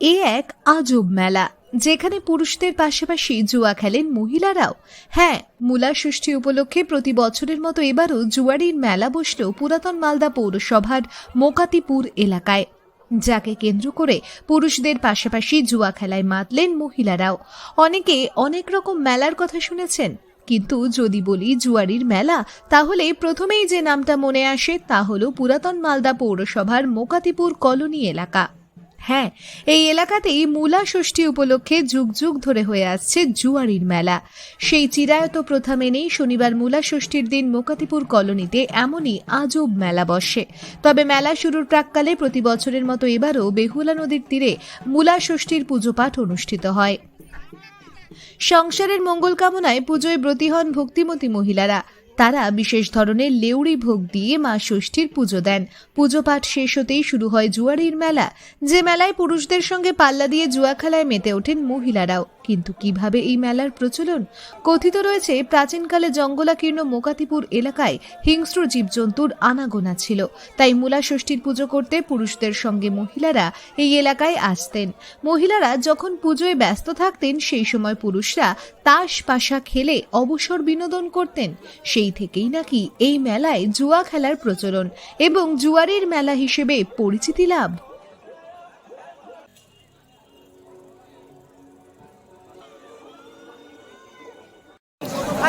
এ এক আজব মেলা, যেখানে পুরুষদের পাশাপাশি জুয়া খেলেন মহিলারাও। হ্যাঁ মূলা ষষ্ঠী উপলক্ষে প্রতি বছরের মতো এবারও জুয়ারির মেলা বসল পুরাতন মালদা পৌরসভার মোকাতিপুর এলাকায়, যাকে কেন্দ্র করে পুরুষদের পাশাপাশি জুয়া খেলায় মাতলেন মহিলারাও। অনেকে অনেক রকম মেলার কথা শুনেছেন, কিন্তু যদি বলি জুয়ারির মেলা, তাহলে প্রথমেই যে নামটা মনে আসে তা হল পুরাতন মালদা পৌরসভার মোকাতিপুর কলোনি এলাকা। হ্যাঁ এই এলাকাতেই মূলা ষষ্ঠী উপলক্ষে যুগ যুগ ধরে হয়ে আসছে জুয়ারির মেলা। সেই চিরায়ত প্রথা মেনেই শনিবার মূলা ষষ্ঠীর দিন মোকাতিপুর কলোনিতে এমনই আজব মেলা বসে। তবে মেলা শুরুর প্রাককালে প্রতি বছরের মতো এবারও বেহুলা নদীর তীরে মূলা ষষ্ঠীর পুজো পাঠ অনুষ্ঠিত হয়। সংসারের মঙ্গল কামনায় পুজোয় ব্রতী হন ভক্তিমতী মহিলারা। তারা বিশেষ ধরনের লেউড়ি ভোগ দিয়ে মা ষষ্ঠীর পুজো দেন। পুজো পাঠ শেষ হতেই শুরু হয় জুয়ারির মেলা, যে মেলায় পুরুষদের সঙ্গে পাল্লা দিয়ে জুয়া খেলায় মেতে ওঠেন মহিলারাও। কিন্তু কীভাবে এই মেলার প্রচলন? কথিত রয়েছে, প্রাচীনকালে জঙ্গলাকীর্ণ মোকাতিপুর এলাকায় হিংস্র জীবজন্তুর আনাগোনা ছিল। তাই মূলা ষষ্ঠীর পুজো করতে পুরুষদের সঙ্গে মহিলারা এই এলাকায় আসতেন। মহিলারা যখন পুজোয় ব্যস্ত থাকতেন, সেই সময় পুরুষরা তাস পাশা খেলে অবসর বিনোদন করতেন। সেই থেকেই নাকি এই মেলায় জুয়া খেলার প্রচলন এবং জুয়ারের মেলা হিসেবে পরিচিতি লাভ।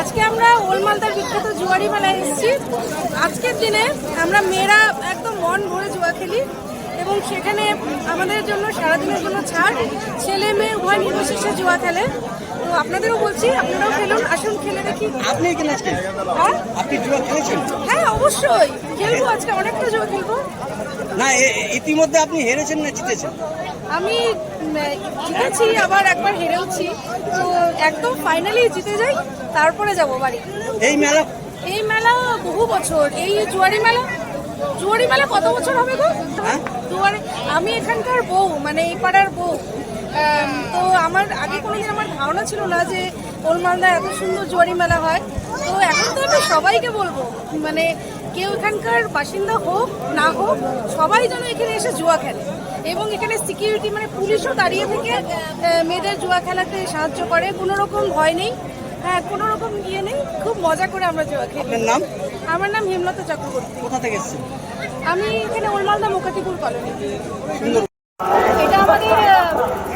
আজকে আমরা ওলমালদার বিখ্যাত জুয়ারি মেলায় এসেছি। আজকের দিনে আমরা মেয়েরা একদম মন ভরে জুয়া খেলি এবং সেখানে আমাদের জন্য, সারাদিনের জন্য ছাড়, ছেলে মেয়ে উভয় নির্বিশেষে জুয়া খেলে। আপনাদেরও বলছি আপনারাও খেলুন আসুন খেলে দেখি। আপনি এখানে আজকে? হ্যাঁ? আপনি জুয়া খেলেছেন? হ্যাঁ অবশ্যই। খেলব আজকে অনেকটা জুয়া খেলব। না ইতিমধ্যে আপনি হেরেছেন না জিতেছেন? আমি জিতেছি আবার একবার হেরেওছি। তো একদম ফাইনালি জিতে যাই তারপরে যাব বাড়ি। এই মেলা? এই মেলা বহু বছর। এই জুয়ারি মেলা? জুয়ারি মেলা কত বছর হবে গো? হ্যাঁ? জুয়ারি আমি এখানকার বউ মানে এই পাড়ার বউ। তো আমার আগে কোনোদিন আমার ধারণা ছিল না যে ওলমালদা এত সুন্দর জুয়ারি মেলা হয়। তো এখন তো আমি সবাইকে বলব মানে কেউ এখানকার বাসিন্দা হোক, না হোক, সবাই যেন এখানে এসে জুয়া খেলে। এবং এখানে সিকিউরিটি মানে পুলিশও দাঁড়িয়ে থেকে মেয়েদের জুয়া খেলাতে সাহায্য করে। কোনো রকম ভয় নেই। হ্যাঁ কোনো রকম ইয়ে নেই। খুব মজা করে আমরা জুয়া খেলি আপনার নাম? আমার নাম হেমলতা চক্রবর্তী। কোথা থেকে এসেছেন? আমি এখানে ওলমালদা মোকাতিপুর কলোনি। এটা আমাদের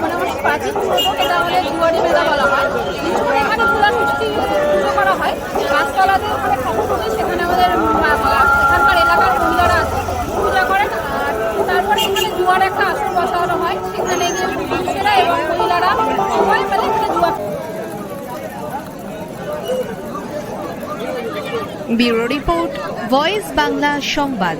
মানে অনেক প্রাচীন এটা আমাদের জুয়ারি মেলা বলা হয়। এখানে খোলা মিষ্টি পুজো করা হয়। গাছতলাতে ওখানে ঠাকুর হবে সেখানে আমাদের এখানকার এলাকার মহিলারা আছে পূজা করেন। আর তারপরে এখানে জুয়ার একটা আসর বসানো হয়। সেখানে গিয়ে পুরুষেরা এবং মহিলারা সবাই মিলে এখানে জুয়া ব্যুরো রিপোর্ট ভয়েস বাংলা সংবাদ?